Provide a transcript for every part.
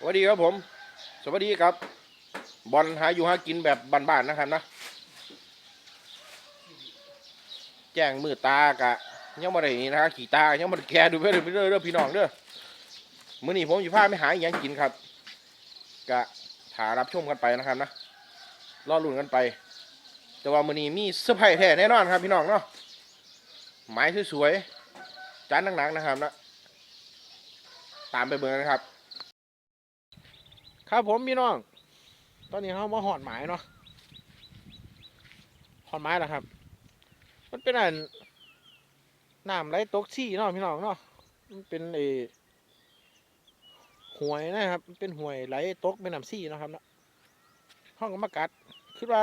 สวัสดีครับผม สวัสดีครับ บอลหาอยู่หากินแบบบ้านๆนะครับนะแจ้งมือตากะยังมาได้นี่นะครับขี่ตายังมาได้แกดูไปเรื่อยๆเด้อเด้อพี่น้องเด้อมื้อนี้ผมอยู่พาไม่หาอหยังกินครับ กะถารับชมกันไปนะครับนะรอลุ้นกันไป แต่ว่ามื้อนี้มีเซอร์ไพรส์แท้แน่นอนครับ พี่น้องเนาะไม้สวยๆจานหนักๆนะครับนะตามไปเบิ่งกันครับ ครับผมพี่น้อง ตอนนี้เขามาหอดหมายเนาะหอดหมายแล้วครับ มันเป็นอันน้ำไหลตกซี่เนาะพี่น้องเนาะ มันเป็นเอห่วยนะครับ มันเป็นห่วยไหลตกเป็นน้ำซี่นะครับเนาะห้องก็มากัดคิดว่า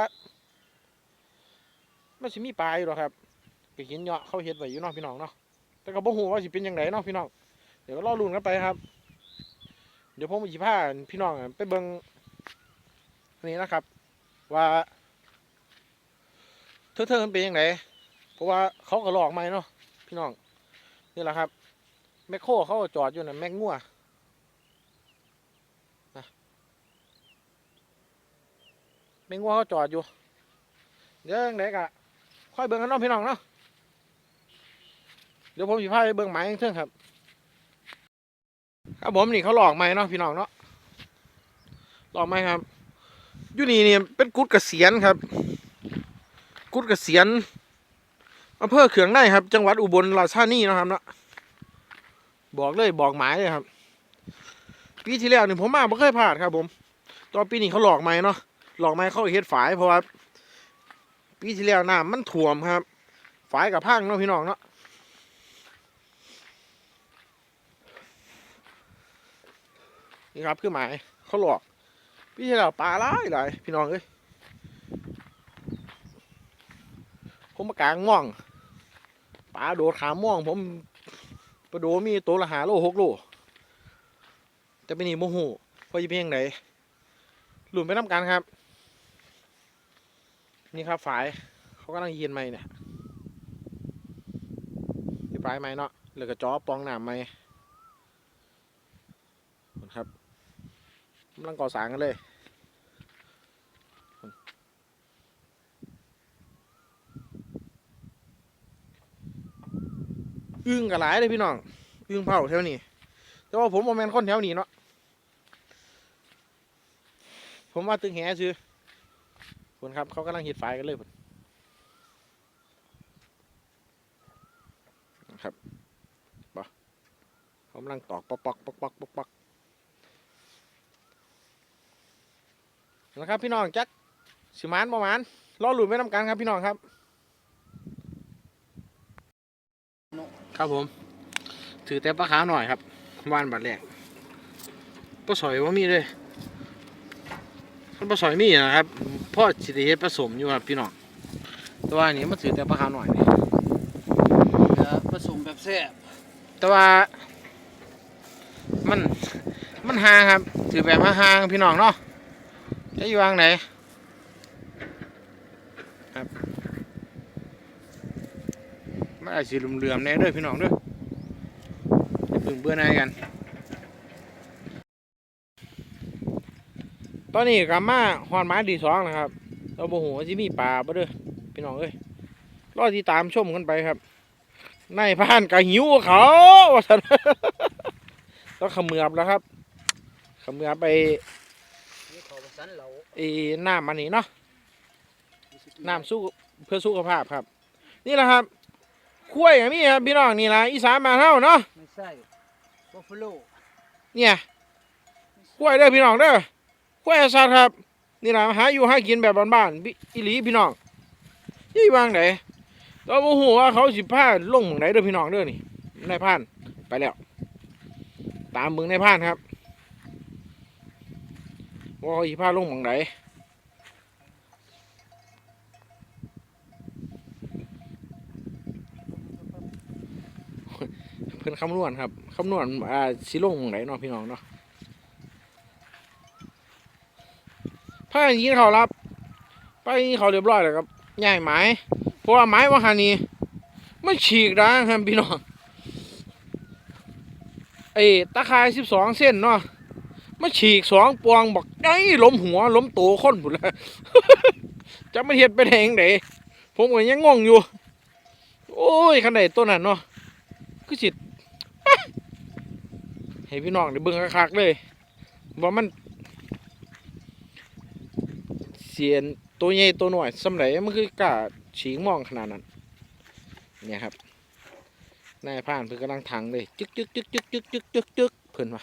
มันสิมีปลาอยู่หรอกครับไปเห็นเหยาะเขาเห็ดไว้อยู่เนาะพี่น้องเนาะ แต่ก็บ่ฮู้ว่าสิเป็นยังไงเนาะพี่น้อง เดี๋ยวก็รอลุ้นกันไปครับ เดี๋ยวผมจะพาพี่น้องไปเบิงอันนี้นะครับ ว่าเธอเธอมันเป็นยังไงเพราะว่าเขาก็หลอกมาเนาะพี่น้องนี่แหละครับ แมคโครเขาจอดอยู่นะแมกงัวนะแมกงัวเขาจอดอยู่เดี๋ยวยังไงกะค่อยเบิ่งกันเนาะพี่น้องเนาะเดี๋ยวผมจะพาไปเบิ่งหมายเทิงครับ ครับผมนี่เขาหลอกไหมเนาะพี่น้องเนาะหลอกไหมครับอยู่นี่เนี่ยเป็นกุดเกษียณครับ กุดเกษียณอำเภอเขืองในครับ จังหวัดอุบลราชธานีเนาะครับเนาะบอกเลยบอกหมายเลยครับ ปีที่แล้วนี่ผมมาไม่เคยพลาดครับ ผมตอนปีนี้เขาหลอกไหมเนาะหลอกไหมเขาเฮ็ดฝายเพราะว่าปีที่แล้วน้ำมันท่วมครับ ฝายกับพังเนาะพี่น้องเนาะ นี่ครับคือหมายเขาหลอกพี่ที่เราปลาหลายหลายพี่น้องเอ้ยผมมากลางม่องปลาโดดขาม่วงผมปลาโดมีตัวละหาโลหกโลแต่เป็นนี่โมโหพอจะเป็นยังไงหลุดไปน้ำกันครับ นี่ครับฝายเขากำลังเย็นไหมเนี่ยที่ปลายไหมเนาะแล้วก็จอปองหนามไหมครับ กำลังก่อสร้างกันเลยอึ้งกับหลายเลยพี่น้องอึ้งเผาแถวนี้ แต่ว่าผมโมเมนคนแถวนี้เนาะผมว่าตึงแหซื้อคนครับเขากำลังหิดไฟกันเลยพุ่นนะครับบ่เขากำลังตอกปอกปอกปอกปอกปอกปอก นะครับพี่น้องจักสิมานประมาณรอหลุดไม่นำกันครับพี่น้องครับครับผม ถือแต่ปลาขาวหน่อยครับวานบัดแรกปลาสอยว่ามีเลยถ้าปลาสอยมีนะครับพ่อสิได้เฮ็ดผสมอยู่ครับพี่น้องแต่ว่าอันนี้มันถือแต่ปลาขาวหน่อยนี่เดี๋ยวผสมแบบแซ่บแต่ว่ามันมันห่างครับ ถือแบบห่างๆพี่น้องเนาะ จะอยู่วางไหนครับมันอาจสิเหลื่อมๆแน่เด้อพี่น้องเด้ออย่าเพึ่งเบื่อหนายกัน ตอนนี้กลับมาหอนไม้ดีสองนะครับ เราโมโหว่มีปลาบ่เด้อพี่น้องเอ้ยรอที่ตามชมกันไปครับนายพานกะหิวเขาว่าซั่นต้องขมือบแล้วครับขมือบไป นี่ขอประสันเหลา ไอ้น้ำมันนี่เนาะน้ำสู้เพื่อสุขภาพครับ นี่แหละครับคุ้วยอย่างนี้ครับพี่น้องนี่ละอีสานมานเท่าเนาะไม่ใช่บัฟฟาโลเนี่ยคุ้วยเด้อพี่น้องเด้อคุ้วยสัตว์ครับ นี่ละหาอยู่หากินแบบบ้านๆพี่อีหลีพี่น้องยี่วางไหนเราโมโหว่าเขาสิพาลงหมองไหนเด้อพี่น้องเด้อนี่นายพรานไปแล้ว ตามมึงนายพรานครับ ว่าเขาสิพาลงหมองไหนเพิ่นคำนวณครับคำนวณอ่าสิลงหม้องไหนเนาะพี่น้องเนาะถ้าอย่างนี้เขารับไปอย่างนี้เขาเรียบร้อยแล้วครับย้ายไม้เพราะว่าไม้ว่าคานี้มันฉีกนะครับพี่น้องไอ้ตะขายสิบสองเส้นเนาะ มาฉีกสองปวงบอกไอ้ล้มหัวล้มโตัวคนหมดแล้วจะไม่เห็นไปแทงไหนผมก็ยังงงอยู่ โอ้ยขนาดตัวนั้นเนาะคือสิให้พี่น้องได้เบิ่งคักเลยว่ามันเสียนตัวใหญ่ตัวหน่อยสำหรับมันคือกาฉีกมองขนาดนั้น เนี่ยครับนายผ่านเพื่อกำลังถังเลย จึ๊กจึ๊กจึ๊กจึ๊กจึ๊กจึ๊กจึ๊กเพื่อนมา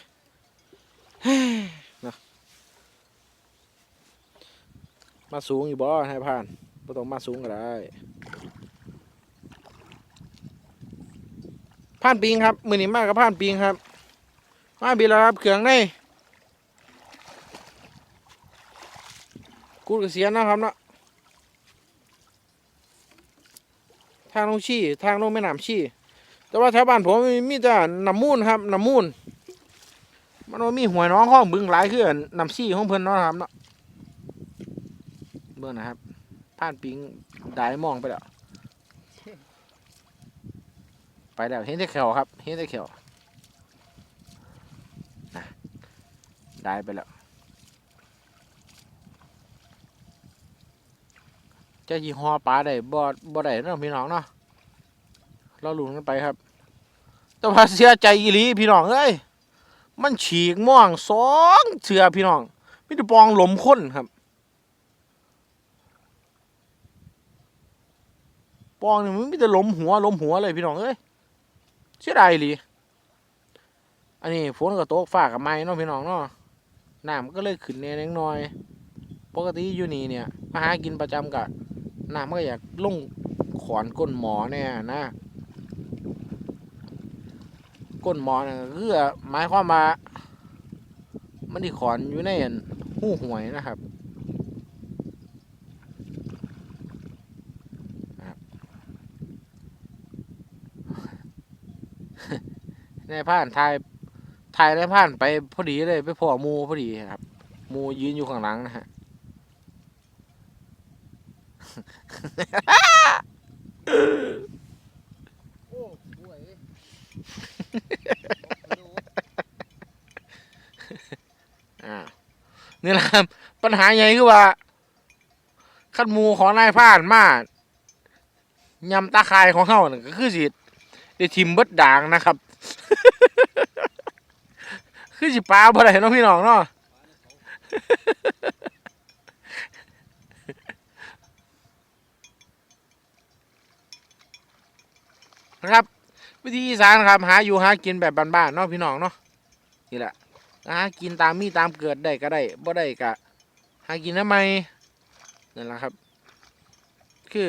นะมาสูงอยู่บ่นายผ่านบ่ต้องมาสูงก็ได้ผ่านปิงครับ มือนี้มากกับผ่านปิงครับ มาบีแล้วครับเครื่องในกูดเกษียนะครับเนาะทางลงชี้ทางลงแม่น้ำชี้แต่ว่าแถวบ้านผมมีแต่น้ำมูลครับน้ำมูล มันว่ามีหวยน้องห้องบึงหลายคือน้ำชี้ของเพิ่นเนาะครับเนาะเบิ่งนะครับผ่านปิงได้มองไปแล้ว ไปแล้วเห็นแต่แขวครับ เห็นแต่แขวนะได้ไปแล้วจะยี่ห้อปลาได้บ่บ่ได้เนาะพี่น้องเนาะเราลุ้นกันไปครับแต่ว่าเสียใจอีหลีพี่น้องเอ้ย มันฉีกม่วงสองเสือพี่น้องมีแต่ปองหลมข้นครับ ปองนี่มันมีแต่หลมหัวหลมหัวเลยพี่น้องเอ้ยเสียดายหลีอันนี้ฝนก็ตกฟ้ากับไม้เนาะพี่น้องเนาะน้ำก็เลยขึ้นแน่เล็กน้อย ปกติอยู่นี่เนี่ยมาหากินประจำกะน้ำมันก็อยากลงขอนก้นหมอเนี่ยนะ ก้นหมอเนี่ยก็คือหมายความว่ามันที่ขอนอยู่ในหูหวยนะครับในผ่านทายทายในผ่านไปพอดีเลยไปพอมูพอดีครับ มูยืนอยู่ข้างหลังนะฮะ โอ้ห่วย อ่า นี่แหละครับปัญหาใหญ่คือว่าขั้นมูของนายผ่านมายำตาคายของเขาน่ะก็คือสิได้ทิมเบิดด่างนะครับ คือสิปลาบ่ได้เนาะพี่น้องเนาะนะครับ วิธีอีสานครับหาอยู่หากินแบบบ้านๆเนาะพี่น้องเนาะนี่แหละหากินตามมีตามเกิดได้ก็ได้บ่ได้ก็หากินทำไมนั่นแหละครับ คือ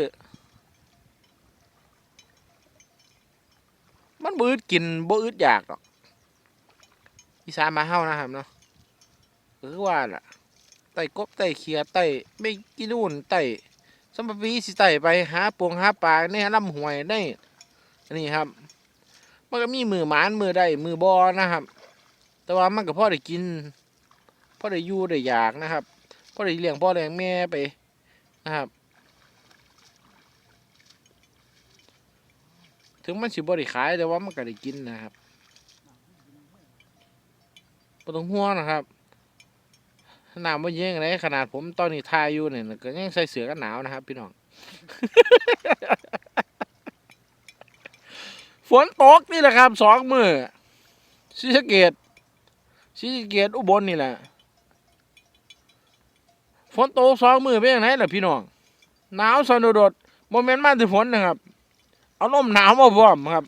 มันบ่อึดกินบ่อึดอยากหรอกอีสานมาเฮานะครับเนาะคือว่าล่ะไต่กบไต่เขียไต่ไม่กินนู่นไต่สมภปีสิไต่ไปหาปวงหาปลาในลำห้วยได้นนี้ครับ มันก็มีมือหมานมือได้มือบอนะครับ แต่ว่ามันก็พ่อได้กินพ่อได้อยู่ได้อยากนะครับพ่อได้เลี้ยงพ่อเลี้ยงแม่ไปนะครับ ถึงมันสิบ่ได้ขายแต่ว่ามันก็ได้กินนะครับบ่ต้องห่วงนะครับหนาวบ่เย็นอะไรขนาดผมตอนนี้ทายอยู่เนี่ยก็ยังใส่เสื้อกันหนาวนะครับ พี่น้อง นตกนี่แหละครับสองมือศรีสะเกดศรีสะเกดอุบลนี่แหละฝนตกสองมือเป็นยังไงล่ะพี่น้องหนาวสนดดโมเมนต์มาถึงฝนนะครับ เอาลมหนาวมาพร้อมครับ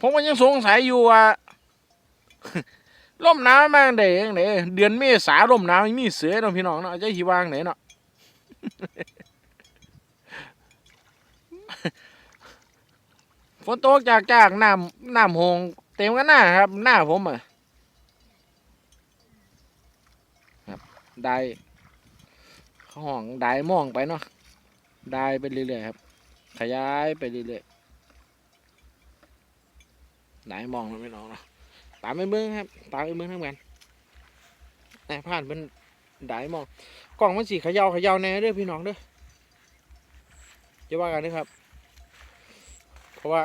ผมก็ยังสงสัยอยู่ว่าลมหนาวมาได้ยังไงเดือนเมษาลมหนาวมีเสือเนาะพี่น้องเนาะจะหิวางไหนเนาะ ฝนตกจากจากน้ำน้ำหงเต็มกันหน้าครับ หน้าผมอะครับได้ขาห้องได้มองไปเนาะได้ไปเรื่อยๆครับ ขยายไปเรื่อยๆได้มองแล้วไม่น้องเนาะตามไปเบิ้งครับ ตามไปเบิ้งทั้งกันแต่ผ่านเป็นได้มอง กล่องมันสีขยาวขยาวแน่เด้อพี่น้องเด้อจะว่ากันเด้อครับ ราะว่า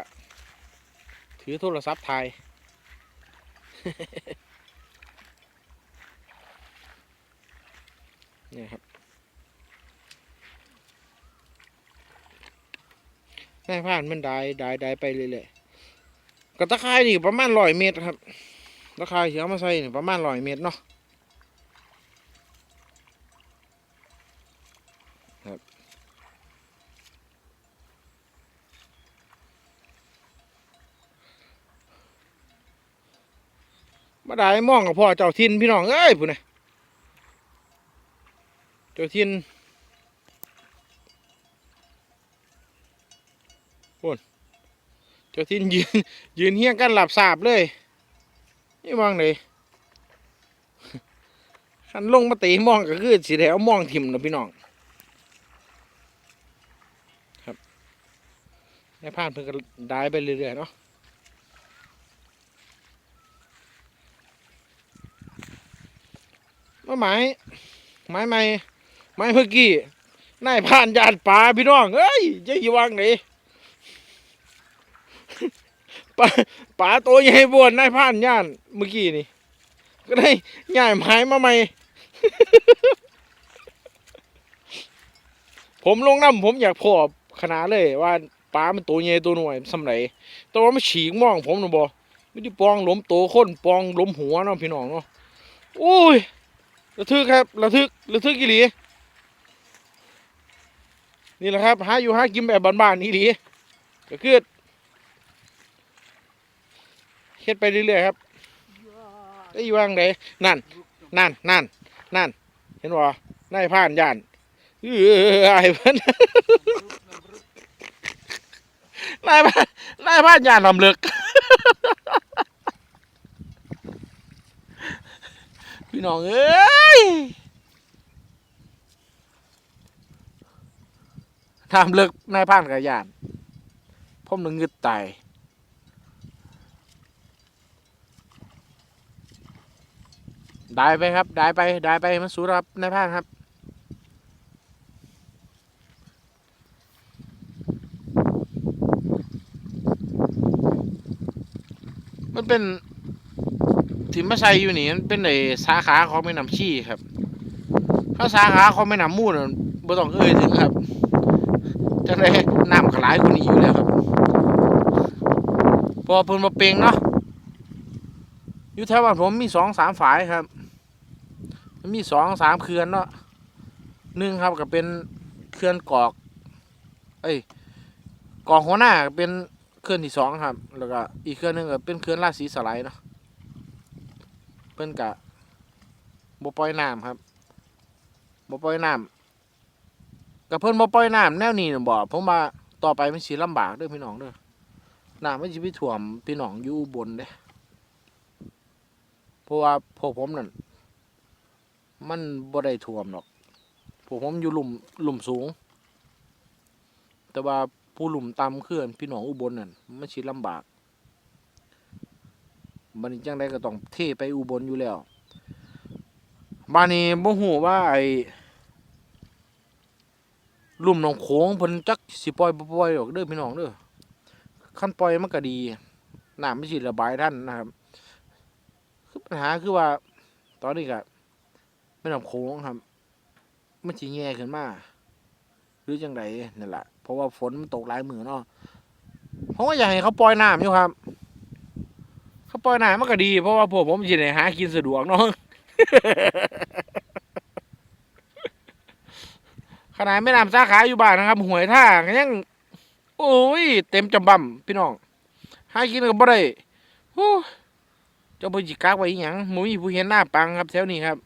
ถือโทรศัพท์ถ่าย นี่ครับแม่ผ่านมันได้ได้ได้ไปเรื่อยๆกระตะไคร้นี่ประมาณร้อยเมตรครับตะไคร้ที่อามาใส่นี่ประมาณร้อยเมตรเนาะ มาได้มองกับพ่อเจ้าทินพี่น้องเอ้ยผู้น่ะเจ้าทินเจ้าทินยืนยืนเฮี้ยงกันหลับสาบเลย นี่มองเลยขันลงมาตีมองก็คือสีแถวมองทิมนะพี่น้องครับในผ่านเพิ่งก็ได้ไปเรื่อยๆเนาะ มาไม้ไม้ไม้ไม้เมื่อกี้นายผ่านยานป่าพี่น้องเอ้ยจะอยู่วางไหนปลาปลาตัวใหญ่บวนนายผ่านย่านเมื่อกี้นี่ ก็ได้ย่ายไม้มาใหม่ผมลงน้ำผมอยากพอขนาดเลยว่าปลามันตัวใหญ่ตัวหน่วยสำไรแต่ว่ามันฉีกมองผมนะบอไม่ได้ปองล้มโตคนปองล้มหัวเนาะพี่น้องเนาะโอ้ย ระทึกครับระทึกระทึกอีหลีนี่แหละครับหาอยู่หากินแบบบ้านๆอีหลีก็คือเฮ็ดไปเรื่อยๆครับได้อยู่ว่างไดนั่นนั่นนั่นนั่น เห็นบ่นายผ่านย่านเออไอ้เพิ่นนายผ่านนายผ่านย่านลำเลิก พี่น้องเอ้ยทำเลิกนายผ่านกับยานผมนึงงึดตายได้ไปครับได้ไปได้ไปมันสู้ครับนายพานครับมันเป็น ที่มาใส่อยู่นี่มันเป็นไอ้สาขาของแม่น้ำชี้ครับ ถ้าสาขาของแม่น้ำมูดน่ะบ่ต้องเอ่ยถึงครับจะได้น้ำกระไหลกว่านี้อยู่แล้วครับพอเพิ่นมาเปลงเนาะอยู่แถวบ้านผมมีสองสามฝายครับ มีสองสามเขื่อนเนาะหนึ่งครับก็เป็นเขื่อนกอก เอ้ยกอกหัวหน้าเป็นเขื่อนที่สองครับ แล้วก็อีกเขื่อนหนึ่งก็เป็นเขื่อนราชสีสไลด์เนาะ พิ่นกะบ่ปล่อยน้ำครับบ่ปล่อยน้ำกับเพิ่นบ่ปล่อยน้ำแนวนี้น่ะบ่ผมว่าต่อไปมันสิลำบากเด้อพี่น้องเด้อน้ำมันสิไปท่วมพี่น้องอยู่บนเด้เพราะว่าพวกผมนั่นมันบ่ได้ท่วมหรอกพวกผมอยู่หลุมหลุมสูง แต่ว่าผู้หลุมต่ำคือพี่น้องอุบลนั่นมันสิลำบาก บัดนี้จังได้ก็ต้องเทไปอุบลอยู่แล้วบานี้บ่ฮู้ว่าไอ้ลุมหนองโขงเพิ่นจักสิปล่อยบ่ปล่อยดอกเด้อพี่น้องเด้อคันปล่อยมันก็ดีน้ำไมันสิระบายทันนะครับ คือปัญหาคือว่า ตอนนี้ก็แม่น้ำโขงครับ มันจีแง่ขึ้นมาหรือจังไดนั่นแหละเพราะว่าฝนมันตกหลายมือเนาะเพราะว่าอยากให้เขาปล่อยน้ำอยู่ครับ ปล่อยน้ำมันก็ดี เพราะว่าพวกผมจะได้หากินสะดวกเนาะขนาดแม่น้ำสาขาอยู่บ้านนะครับ หวยท่าก็ยังโอ้ย เต็มจำบำพี่น้องหากินก็บ่ได้โอ้ยเจ้าพจิกากไว้อหยังหมูมีผู้เห็นหน้าปังครับแถวนี้ครับ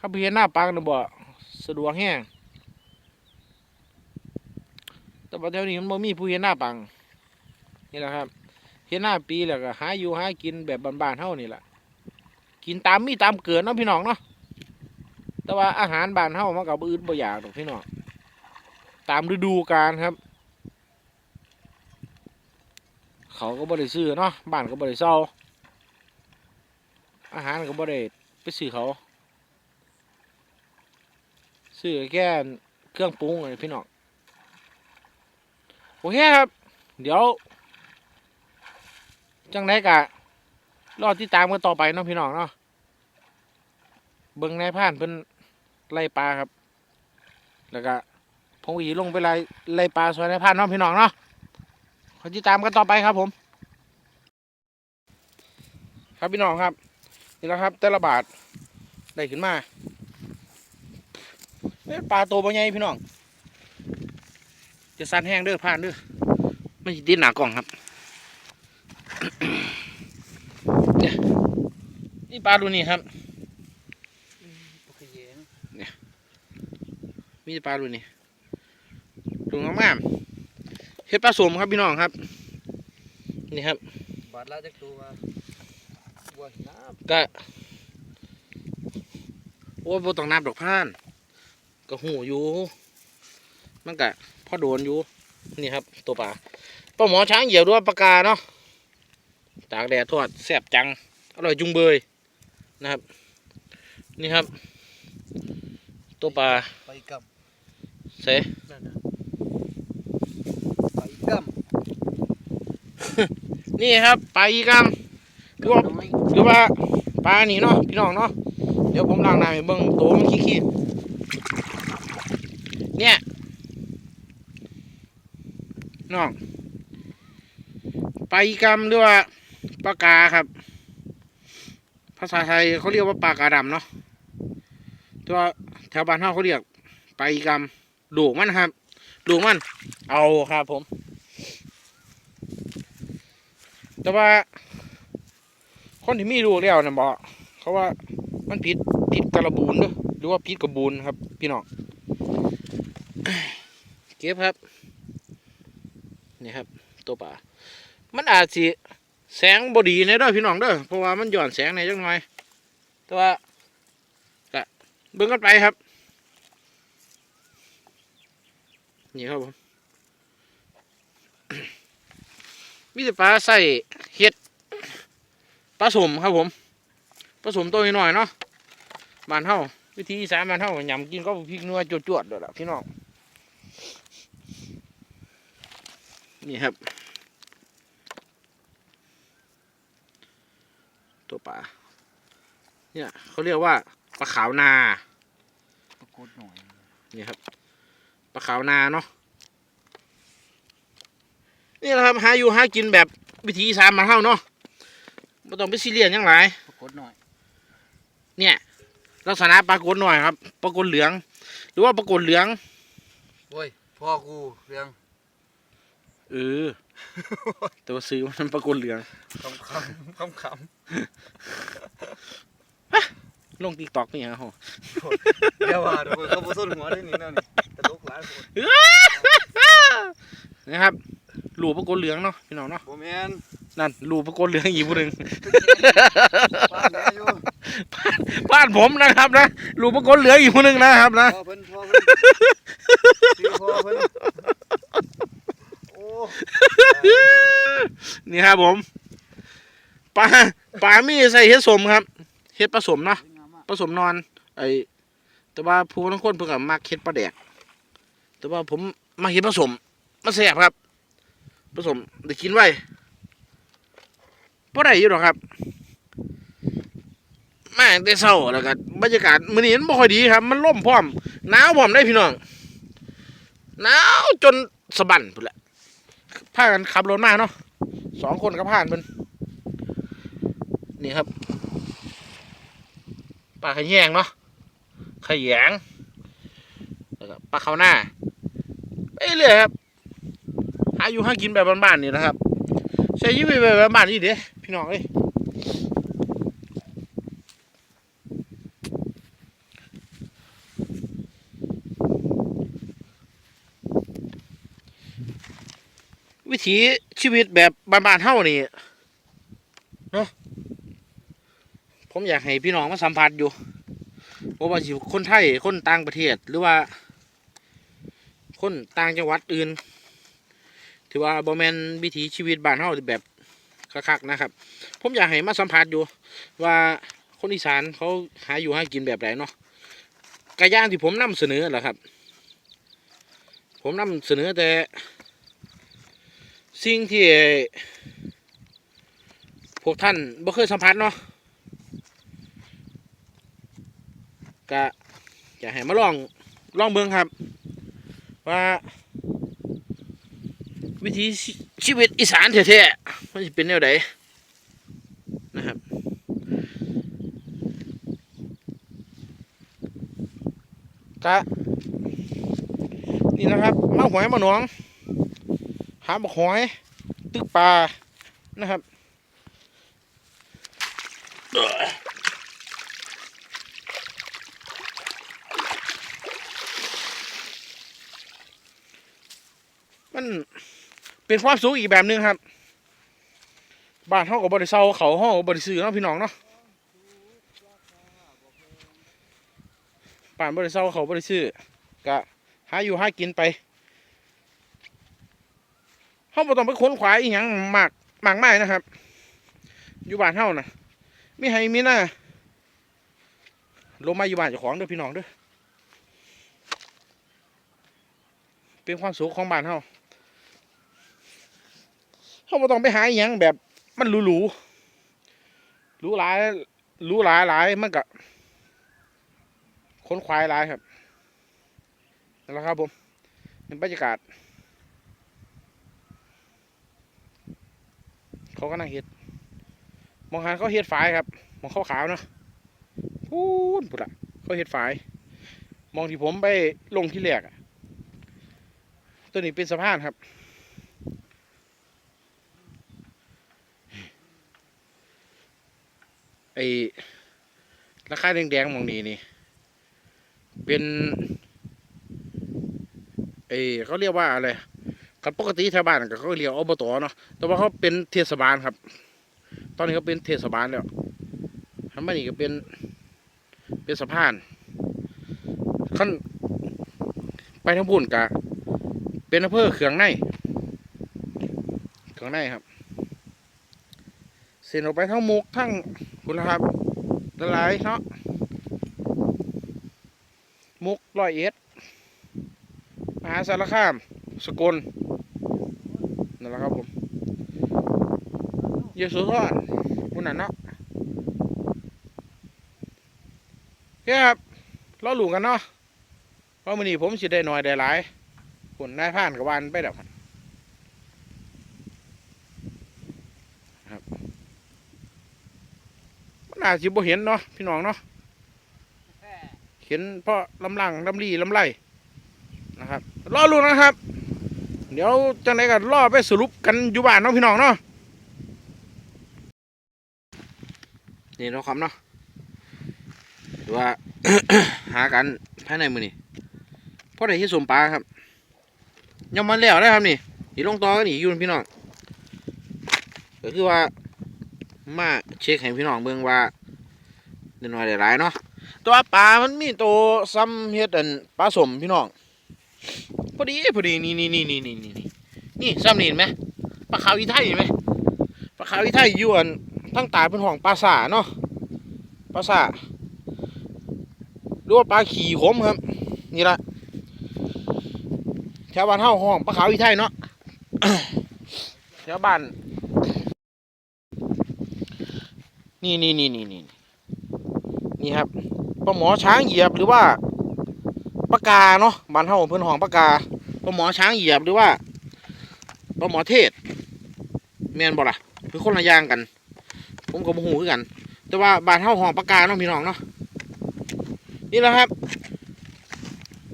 ครับเพียนหน้าปังนะบ่สะดวกแห้งแต่ว่าแถวนี้มันบ่มีผู้เห็นหน้าปังนี่แหละครับ เห็นหน้าปีแล้วก็หาอยู่หากินแบบบ้านๆเฮานี่แหละกินตามมีตามเกิดเนาะพี่น้องเนาะแต่ว่าอาหารบ้านเฮามันก็บ่อื่นบ่อยากดอกพี่น้องตามฤดูกาลครับ เขาก็บ่ได้ซื้อเนาะบ้านก็บ่ได้เซาอาหารก็บ่ได้ไปซื้อเขาซื้อแค่เครื่องปรุงอะไรพี่น้องโอเคครับ เดี๋ยว จังไดกะรอติดตามกันต่อไปเนาะพี่น้องเนาะเบิ่งนายพรานเพิ่นไล่ปลาครับ แล้วก็ผมอีลงไปไล่ไล่ปลาสวยนายพรานเน้องพี่น้องเนาะขอติดตามกันต่อไปครับผม ครับพี่น้องครับนี่แหละครับแต่ละบาทได้ขึ้นมาเอ้ยปลาโตบ่ใหญ่พี่น้อง จะสั่นแห้งเด้อผ่านเด้อไม่ใช่ติหนากล่องครับ เนี่ยนี่ปลาดูนี่ครับปกเยงมีแต่ปลาดูนี่ดูงามๆเฮ็ดปลาสมครับพี่น้องครับ นี่ครับบาดละจักตัวบัวน้ก็โอ้ยบ่ต้องนับดอกพานก็หูอยู่มันก็พอโดนอยู่นี่ครับ ตัวปลาปลาหมอช้างเหยียวด้วยปลากาเนาะ ตากแดดทอดแซ่บจัง อร่อยจุงเบยนะครับ นี่ครับ ตัวปลาำไปกับเสนั่นน่ะไปกับนี่ครับปลาอีกามหรือว่าน้อยหรือว่าปลานี่เนาะพี่น้องเนาะเดี๋ยวผมล้างน้ำให้เบิ่งตัวมันขี้ๆเนี่ยน้องปลาอีกามหรือว่า ปลากาครับ ภาษาไทยเขาเรียกว่าปลากาดำเนาะตัวแถวบ้านเฮาเขาเรียกปลาอีกามดูมันครับ ดูมัน เอาครับผม แต่ว่า คนที่มีลูกแล้วนะบอกเขาว่ามันผิดผิดกระบูนด้อหรือว่าผิดกระบูนครับ พี่น้องเก็บครับ นี่ครับ ตัวปลามันอาจสิ แสงบดีในเด้อพี่น้องเด้อเพราะว่ามันหย่อนแสงในจังหน่อย แต่ว่าก็เบิ่งกันไปครับ นี่ครับผมมีแต่ปลาใส่เห็ดผสมครับผมผสมตัวน้อยเนาะบานเฮาวิธีสานบ้านเฮายำกินก็พริกนัวจวดๆเลยล่ะพี่น้องนี่ครับ ตัวปลาเนี่ยเขาเรียกว่าปลาขาวนาปรากฏหน่อยนี่ครับปลาขาวนาเนาะนี่แหละครับหาอยู่หากินแบบวิธีอีสานบ้านเฮาเนาะไม่ต้องไปซีเรียสหยังหลายปรากฏหน่อย เนี่ยลักษณะปลากฏหน่อยครับปลากฏเหลือง หรือว่าปลากฏเหลืองโอ้ยพ่อกูเรื่องเออแต่ว่าซื้อมันปลากฏเหลืองคำคำคำคลงติ๊กตอกนี่ฮะำเดี๋ยวว่าทุกคนเขาบ่สนหัวได้นี่นั่นนี่ตลกหลายคนนะครับลูกปลากฏเหลืองเนาะพี่น้องเนาะบ่แม่นนั่นลูกปลากฏเหลืองอีกผู้หนึ่งป้านแม่อยู่บ้านผมนะครับนะลูกปลากฏเหลืองอีกผู้หนึ่งนะครับนะพ่อเพิ่นพ่อเพิ่นชื่อพ่อเพิ่นโอ้ นี่ครับผมปลาปลามีใส่เห็ดสมครับเห็ดผสมเนาะผสมนอน ไอแต่ว่าผู้ทั้งคนเพิ่งกับมักเห็ดปลาแดก แต่ว่าผมมาเห็ดผสมมาแสบครับ ผสมได้กินไว้พอได้อยู่หรอกครับมาตั้งแต่เช้าแล้วก็บรรยากาศมื้อนี้มันบ่ค่อยดีครับ มันล่มพร้อมหนาวพร้อมได้พี่น้องหนาวจนสะบั้นพุ่นแหละ พากันขับรถมาเนาะสองคนก็ผ่านมันนี่ครับปลาขยงเนาะขยงแล้วก็ปลาเขาหน้าไปเรื่อยครับหาอยู่หากินแบบบ้านๆนี่นะครับใช้ชีวิตแบบบ้านๆนี่เด้พี่น้องเอ้ย วิถีชีวิตแบบบ้านๆเท่านี่เนาะผมอยากให้พี่น้องมาสัมผัสอยู่ว่าว่าสิคนไทยคนต่างประเทศหรือว่า คนต่างจังหวัดอื่น ถือว่าบอแมนวิถีชีวิตบ้านเฮาแบบคักๆนะครับ ผมอยากให้มาสัมผัสอยู่ ว่าคนอีสานเขาหาอยู่หากินแบบไหนเนาะกระย่างที่ผมนำเสนอแหละครับ ผมนำเสนอแต่ สิ่งที่พวกท่านบ่เคยสัมผัสเนาะก็จะให้มาลองลองเบิ่งครับ ว่า วิถีชีวิตอีสานแท้ๆมันจะเป็นแนวใดนะครับก็นี่นะครับมาหอยมาหนองาบกหอย ตึกปลานะครับมันเป็นความสุขอีกแบบหนึงครับ บ้านเฮากับบริเซาเขาเฮากับบริซื้อเนาะพี่น้องเนาะบ้านบริเซาเขาบริซื้อก็หาอยู่หากินไป เฮาบ่ต้องไปค้นขวายอีหยังมากมากมายนะครับ อยู่บ้านเฮานะมีให้มีหน้าลงมาอยู่บ้านเจ้าของเด้อพี่น้องเด้อเป็นความสุขของบ้านเฮาเฮาบ่ต้องไปหาอีหยังแบบมันหรูๆหรูหลายหรูหลายหลายมันก็ค้นควายหลายครับนั่นแหละครับผมเป็นบรรยากาศ เขาก็นั่งเฮ็ดมองหันเขาเฮ็ดฝายครับ มองเขาขาวเนาะพูนพุดอะเขาเฮ็ดฝาย มองที่ผมไปลงที่แรกอะตัวนี้เป็นสะพานครับไอ้ราคาแดงๆมองนี้นี่ เป็นไอ้เขาเรียกว่าอะไร กันปกติชาวบ้านก็เขาเรียกอบตเนาะแต่ว่าเขาเป็นเทศบาลครับ ตอนนี้เขาเป็นเทศบาลแล้วทำมนี่ก็เป็นเป็นสะพานขั้นไปทั้งบุญกะเป็นอำเภอเขืองในเขืองในครับเส้นออกไปทั้งมุกทั้งคุณครับละลายเนาะมุกร้อยเอ็ดมหาสารคาม สกล นั่นแหละครับผม เยซูทอดคุณน่ะเนาะเครับเราหลูกันเนาะเพราะมื้อนี้ผมสิได้หน่อยได้หลายคนนายผ่านกับวันไปแล้วครับครับมันอาจสิบ่เห็นเนาะพี่น้องเนาะเห็นเพราะลำลังลำลีลำไรนะครับรอลุ้นะครับ เดี๋ยวจังไดก็รอไปสรุปกันอยู่บ้านเนาะพี่น้องเนาะ นี่เนาครับเนาะหรือว่า หากันภายในมือนี่พอได้ที่สมปลาครับยังมันแล้วได้ครับนี่นี่ลงตอกันนี่อยู่พี่น้องก็คือว่ามาเช็คให้พี่น้องเบิ่งว่าเดี๋ยวน้อยได้หลายเนาะแตัวาปลามันมีตัวซ้ำเฮ็ดอันปลาสมพี่น้องพอดีพอดีนี่นี่นี่นี่นี่นี่นี่ซ้ำนี่เห็นไหมปลาขาวอีไทยเห็นไหมปลาขาวอีไทยยวน ทั้งตายเป็นห้องปลาสาเนาะปลาสาหรือว่าปลาขี่ขมครับ นี่ละแถวบ้านเฮาห้องปลาขาวอีไทยเนาะแถวบ้าน นี่นี่นี่นี่นี่นี่ครับปลาหมอช้างเหยียบหรือว่าปลากาเนาะบ้านเฮาเพิ่นห้องปลากาปลาหมอช้างเหยียบหรือว่าปลาหมอเทศแมนบ่ล่ะคือคนละอย่างกัน ผมก็บ่ฮู้คือกัน แต่ว่าบ้านเฮาห้องปากาเนาะพี่น้องเนาะนี่แหละครับ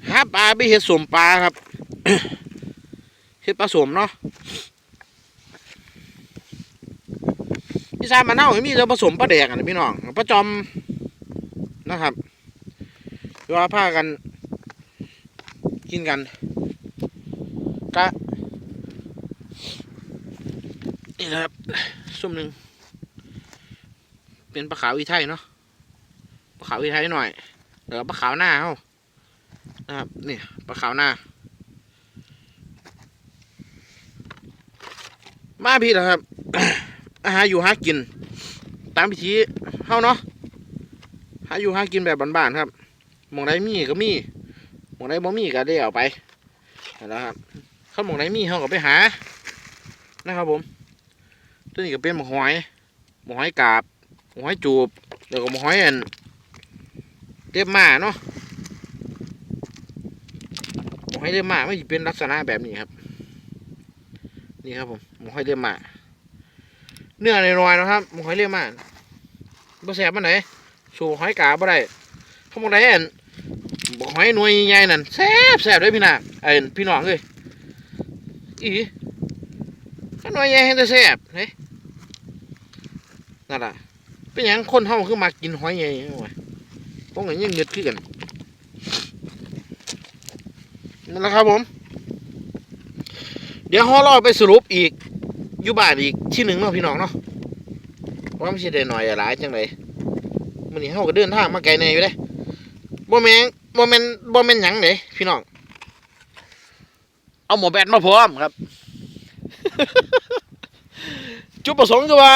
หาปลาไปเฮ็ดสมปลาครับเฮ็ดปลาสมเนาะพี่ชายมาเน่ามีแต่ผสมปลาแดกนะพี่น้องปลาจอมนะครับหรือว่าพากัน กินกันกะนี่นะครับซุ่มหนึ่ง เป็นปลาขาวอีไทยเนาะปลาขาวอีไทยหน่อยเดี๋ยวปลาขาวหน้าเขานะครับนี่ปลาขาวหน้า มาพี่นะครับอาหารอยู่หากิน ตามพิธีเฮาเนาะหาอยู่หากินแบบบ้านๆครับหมองใดมีก็มีหมองใดบ่มีก็ได้เอาไปนะครับถ้าหมองใดมีเฮาก็ไปหานะครับผมตัวนี้ก็เป็นหมกหอยหมกหอยกาบ หอยจูบแล้วก็หมกหอยอันเต็มมาเนาะหมอยเต็มมาไม่เป็นลักษณะแบบนี้ครับ นี่ครับผมหมอยเต็มมาเนื้อในรอยนะครับหมอยเต็มมาบ่แสบมันไหนโชว์หอยกาบ่ได้เขาบอกได้อันบอกหอยหน่วยใหญ่นั่นแซ่บแซ่บเลยพี่นาไอ้พี่น้องเลยอีถ้าหน่วยใหญ่ให้แต่แซ่บเฮ้ยนั่นล่ะ เป็นหยังคนเฮาคือมากินหอยใหญ่โอ้ยพวกนี้ยังเงือดขึ้นกันนั่นแหละครับผม เดี๋ยวเฮารอไปสรุปอีกอยู่บ้านอีกที่หนึ่งเนาะพี่น้องเนาะว่าไม่ใช่ได้หน่อยหลายจังเลยมันนี้เฮาก็เดินทางมาไกลแน่อยู่เด้บ่แม่งบ่แม่นบ่แม่นหยังเด้พี่น้องเอาหมอแบตมาพร้อมครับ จุดประสงค์คือว่า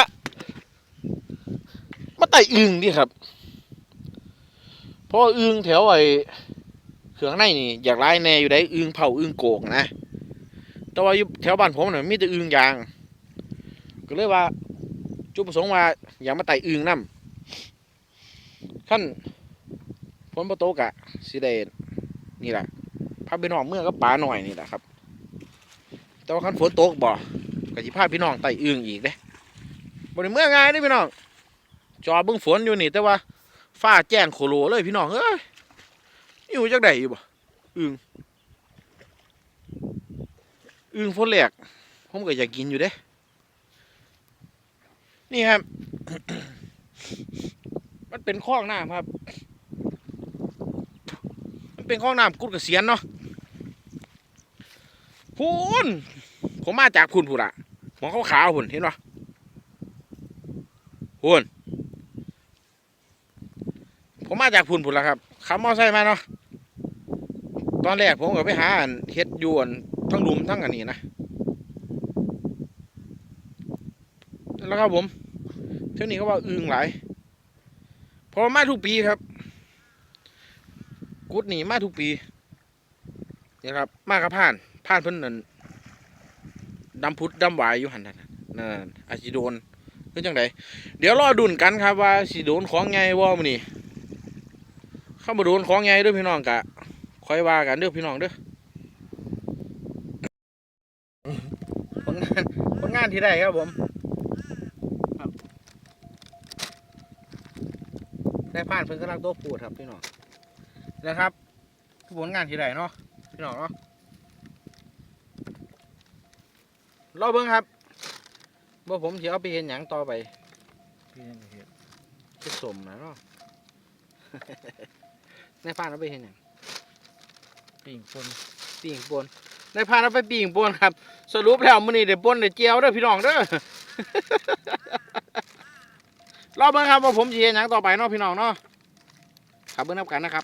ไต่อึงดิครับ เพราะอึงแถวไอ้เครื่องในนี่ อยากไล่แน่อยู่ได้อึงเผาอึงโกกนะแต่ว่าอยู่แถวบ้านผมเนี่ยมีแต่อึงยาง ก็เลยว่า จุดประสงค์ว่าอยากมาไต่อึงนํขั้นฝนประตกะสิได้นี่แหละพาไปนอกเมื่อก็ป่าหน่อยนี่แหละครับ แต่ว่าขั้นฝนตกบ่ก็สิพาพี่น้องไต่อึงอีกเด้บ่ได้เมื่อง่ายเด้พี่น้อง จอเบิ่งฝนอยู่นี่ แต่ว่าฟ้าแจ้งโคโลเลยพี่น้องเอ้ยอยู่จักไดอยู่บ่อึงอึงฝนแหลกผมก็อยากกินอยู่เด้ นี่ครับ มันเป็นคลองน้ำครับ มันเป็นคลองน้ำกุดกระเสียนเนาะพูนผมมาจากคุณพูดอะมองขาวๆพุ่นเห็นปะพูน ผมมาจากพุ่นพุ่นแล้วครับขับมอไซค์มาเนาะตอนแรกผมก็ไปหาอันเฮ็ดยวนทั้งลุมทั้งอันนี้นะแล้วครับผมเท่านี้ก็ว่าอึงหลายพอมาทุกปีครับ กุดหนีมาทุกปีนี่ยครับ มากระผ่านผ่านเพิ่นนั่นดำพุดดำวายอยู่หันนั่นนั่นอาจิโดนคือจังไดเดี๋ยวรอดุนกันครับว่าสิโดนของไงว่ามื้อนี้ เข้ามาโดนของไงเด้อพี่น้องกะคอยว่ากันเด้อพี่น้องเด้อผลงานผลงานที่ได้ครับผมครับได้ผ่านเพิ่นกำลังโตปูดครับพี่น้องนะครับคือผลงานที่ได้เนาะพี่น้องเนาะรอเบิ่งครับว่าผมสิเอาไปเห็นหยังต่อไปพี่ยังเห็นจะสมนะเนาะ ในพานเอาไปเห็นอย่างปีงปนปีงปนในพานเอาไปปีงปนครับ สรุปแล้วมื้อนี้ได้ปนได้เจียวเด้อพี่น้องเด้อรอบเบิ่งครับว่าผมสิเฮ็ดหยังต่อไปเนาะพี่น้องเนาะครับเบิ่งนับกันนะครับ